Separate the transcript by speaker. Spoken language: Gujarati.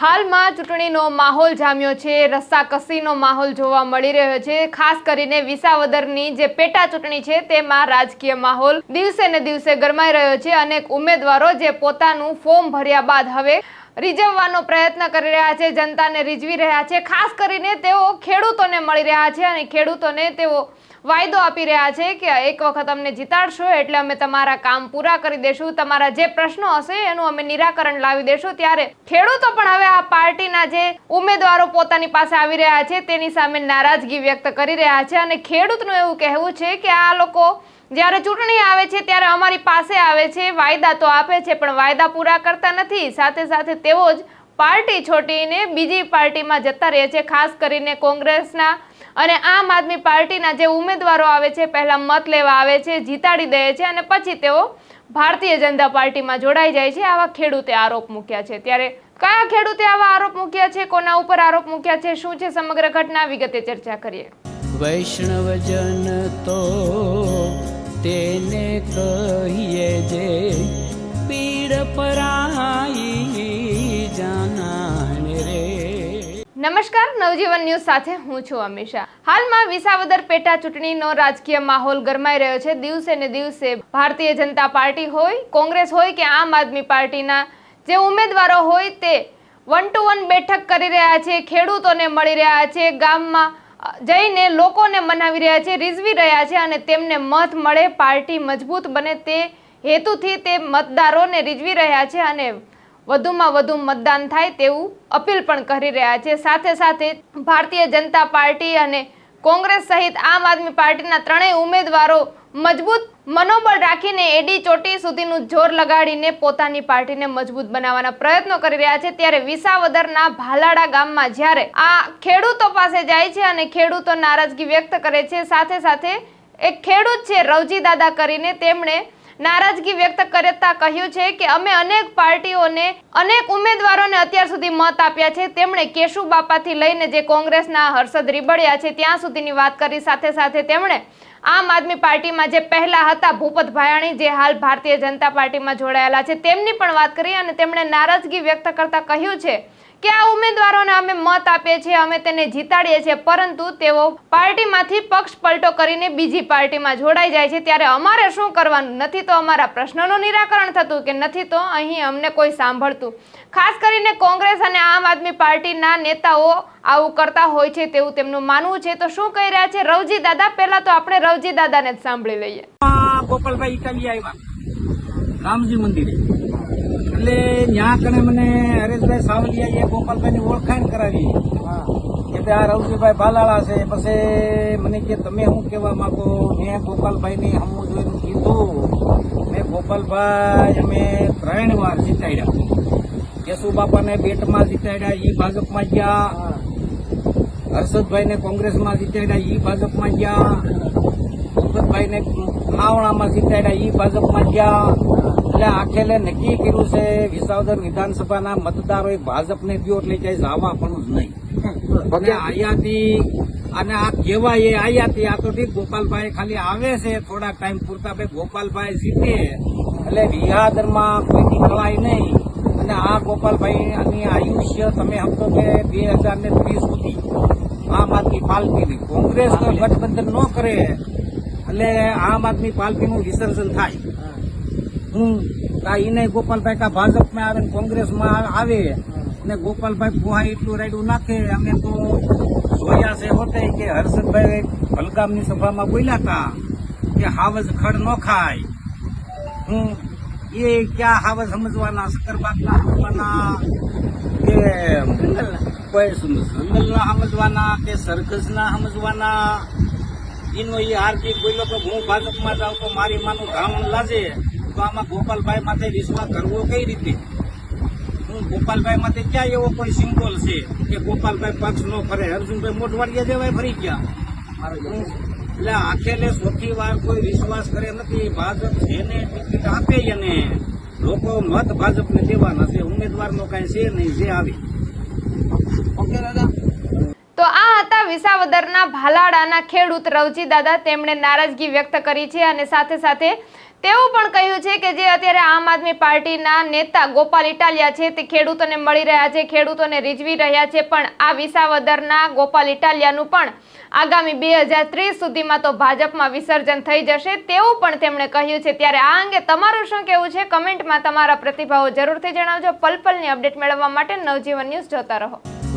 Speaker 1: હાલમાં ચૂંટણીનો માહોલ જામ્યો છે. રસ્સાકસીનો માહોલ જોવા મળી રહ્યો છે. ખાસ કરીને વિસાવદરની જે પેટા ચૂંટણી છે, તેમાં રાજકીય માહોલ દિવસે ને દિવસે ગરમાઈ રહ્યો છે. અનેક ઉમેદવારો જે પોતાનું ફોર્મ ભર્યા બાદ હવે રીઝવવાનો પ્રયત્ન કરી રહ્યા છે. જનતાને રીઝવી રહ્યા છે. ખાસ કરીને તેઓ ખેડૂતોને મળી રહ્યા છે અને ખેડૂતોને તેઓ વાયદો આપી રહ્યા છે કે એક વખત અમને જીતાડશો એટલે અમે તમારા કામ પૂરા કરી દેશું. તમારા જે પ્રશ્નો હશે એનું અમે નિરાકરણ લાવી દેશું. ત્યારે ખેડૂતો પણ હવે આ પાર્ટીના જે ઉમેદવારો પોતાની પાસે આવી રહ્યા છે તેની સામે નારાજગી વ્યક્ત કરી રહ્યા છે અને ખેડૂતનું એવું કહેવું છે કે આ લોકો જ્યારે ચૂંટણી આવે છે ત્યારે અમારી પાસે આવે છે, વાયદા તો આપે છે, પણ વાયદા પૂરા કરતા નથી. સાથે સાથે તેઓ જ પાર્ટી છોડીને બીજી પાર્ટીમાં જતા રહે છે, ખાસ કરીને કોંગ્રેસના. અને આમ આદમી પાર્ટીના જે ઉમેદવારો આવે છે, પહેલા મત લેવા આવે છે, જીતાડી દે છે અને પછી તેઓ ભારતીય જનતા પાર્ટીમાં જોડાઈ જાય છે. આવા ખેડૂતે આરોપ મૂક્યા છે. ત્યારે કયા ખેડૂતે આવા આરોપ મૂક્યા છે, કોના ઉપર આરોપ મૂક્યા છે, શું છે સમગ્ર ઘટના વિગતે ચર્ચા કરીએ.
Speaker 2: વૈષ્ણવજન તો તેને કહીએ જે પીડ પરાઈ
Speaker 1: નમસ્કાર, નવજીવન ન્યૂઝ સાથે હું છું અમીષા. હાલમાં વિસાવદર પેટા ચૂંટણીનો રાજકીય માહોલ ગરમાઈ રહ્યો છે. દિવસે ને દિવસે ભારતીય જનતા પાર્ટી હોય, કોંગ્રેસ હોય કે આમ આદમી પાર્ટીના જે ઉમેદવારો હોય તે વન ટુ વન બેઠક કરી રહ્યા છે, ખેડૂતોને મળી રહ્યા છે, ગામમાં જઈને લોકોને મનાવી રહ્યા છે, રીઝવી રહ્યા છે અને તેમને મત મળે, પાર્ટી મજબૂત બને તે હેતુથી તે મતદારોને રીઝવી રહ્યા છે અને વધુમાં વધુ મતદાન થાય તેવું અપીલ પણ કરી રહ્યા છે. સાથે સાથે ભારતીય જનતા પાર્ટી અને કોંગ્રેસ સહિત આમ આદમી પાર્ટીના ત્રણેય ઉમેદવારો મજબૂત મનોબળ રાખીને એડી ચોટી સુધીનું જોર લગાડીને પોતાની પાર્ટીને મજબૂત બનાવવાના પ્રયત્નો કરી રહ્યા છે. ત્યારે વિસાવદરના ભાલાડા ગામમાં જ્યારે આ ખેડૂતો પાસે જાય છે અને ખેડૂતો નારાજગી વ્યક્ત કરે છે, સાથે સાથે એક ખેડૂત છે રવજી દાદા કરીને તેમણે નારાજગી વ્યક્ત કરતા કહ્યું છે કે અમે અનેક પાર્ટીઓને, અનેક ઉમેદવારોને અત્યાર સુધી મત આપ્યા છે. તેમણે કેશુ બાપાથી લઈને જે કોંગ્રેસના હર્ષદ રીબડિયા છે, ત્યાં સુધીની વાત કરી. સાથે સાથે તેમણે આમ આદમી પાર્ટીમાં જે પહેલા હતા, ભૂપત ભાયાણી, જે હાલ ભારતીય જનતા પાર્ટીમાં જોડાયેલા છે, તેમની પણ વાત કરી અને તેમણે નારાજગી વ્યક્ત કરતા કહ્યું છે કે આ ઉમેદવારોને અમે મત આપીએ છીએ, અમે તેને જીતાડીએ છીએ, પરંતુ તેઓ પાર્ટીમાંથી પક્ષ પલટો કરીને બીજી પાર્ટીમાં જોડાઈ જાય છે. ત્યારે અમારે શું કરવાનું? નથી તો અમારા પ્રશ્નોનું નિરાકરણ થતું કે નથી તો અહીં અમને કોઈ સાંભળતું? ખાસ કરીને કોંગ્રેસ અને આમ આદમી પાર્ટીના નેતાઓ આવું કરતા હોય છે તેવું તેમનું માનવું છે. તો શું કહી રહ્યા છે? રવજી દાદા, પહેલા તો આપણે રવજી દાદાને જ સાંભળી લઈએ.
Speaker 3: ગોપાલભાઈ ઇટાલી આવ્યા. રામજી મંદિરે. એટલે ત્યાં કણે મને હરેશભાઈ સાવલિયાએ ગોપાલભાઈની ઓળખાણ કરાવી. કે ભાઈ આ રવજીભાઈ બાલાળા છે, પછી મને કે તમે શું કહેવા માંગો? મેં ગોપાલભાઈને હમું જોઈને કીધું, મેં ગોપાલભાઈ, અમે ત્રણ વાર જીતાડ્યા. કેશુ બાપાને બેટમાં જીતાડ્યા, ઈ ભાજપમાં ગયા. હર્ષદભાઈને કોંગ્રેસમાં જીતાડ્યા, ઈ ભાજપમાં ગયા. ભૂપતભાઈને માવણામાં જીતાડ્યા, ઈ ભાજપમાં ગયા. એટલે આખેલે નક્કી કર્યું છે વિસાવદર વિધાનસભાના મતદારોએ ભાજપને દો એટલે ક્યાંય જવા પણ જ નહીં. ભલે આયાતી અને આ કહેવાય એ આયાતી આ તો ઠીક ગોપાલભાઈ ખાલી આવે છે થોડાક ટાઈમ પૂરતા ભાઈ ગોપાલભાઈ જીતે એટલે વિહાદરમાં કોઈ નીકળાય નહીં. અને આ ગોપાલભાઈ આની આયુષ્ય તમે સમજો કે બે હજાર ને ત્રીસ સુધી આમ આદમી પાર્ટીની કોંગ્રેસ ગઠબંધન ન કરે એટલે આમ આદમી પાર્ટીનું વિસર્જન થાય. હું કા એને ગોપાલભાઈ કા ભાજપમાં આવે ને કોંગ્રેસમાં આવે ને ગોપાલભાઈ પોહા એટલું રાયડું નાખે, અમે તો જોયા છે હોતે કે હર્ષદભાઈ ભલગામની સભામાં બોલ્યા હતા કે હાવજ ખડ ન ખાય. હું એ ક્યાં હાવજ સમજવાના શકરબાગના સમજવાના કે કોઈ જંગલના સમજવાના કે સરઘસના સમજવાના? એનો એ હાર્દિક બોલ્યો કે હું ભાજપમાં જાઉં તો મારી માનું ધામણ લાજે. આમાં ગોપાલભાઈ માથે વિશ્વાસ કરવો કઈ રીતે? હું ગોપાલભાઈ માથે ક્યાં એવો કોઈ સિમ્બોલ છે કે ગોપાલભાઈ પક્ષ નો ફરે? અર્જુનભાઈ મોટવાડિયા જેવાય ફરી ગયા. એટલે આખેલે ચોથી વાર કોઈ વિશ્વાસ કરે નથી. ભાજપ જેને ટિકિટ આપે એને લોકો મત ભાજપને દેવાના છે ઉમેદવારનો કાંઈ છે નહીં, જે આવે. ઓકે દાદા
Speaker 1: વિસાવદરના ભાલાડાના ખેડૂત રવજી દાદા તેમણે નારાજગી વ્યક્ત કરી છે અને સાથે સાથે તેવું પણ કહ્યું છે કે જે અત્યારે આમ આદમી પાર્ટીના નેતા ગોપાલ ઇટાલિયા છે તે ખેડૂતોને મળી રહ્યા છે, ખેડૂતોને રીઝવી રહ્યા છે, પણ આ વિસાવદરના ગોપાલ ઇટાલિયાનું પણ આગામી બે હજાર ત્રીસ સુધીમાં તો ભાજપમાં વિસર્જન થઈ જશે તેવું પણ તેમણે કહ્યું છે. ત્યારે આ અંગે તમારું શું કહેવું છે? કમેન્ટમાં તમારા પ્રતિભાવો જરૂરથી જણાવજો. પલપલની અપડેટ મેળવવા માટે નવજીવન ન્યૂઝ જોતા રહો.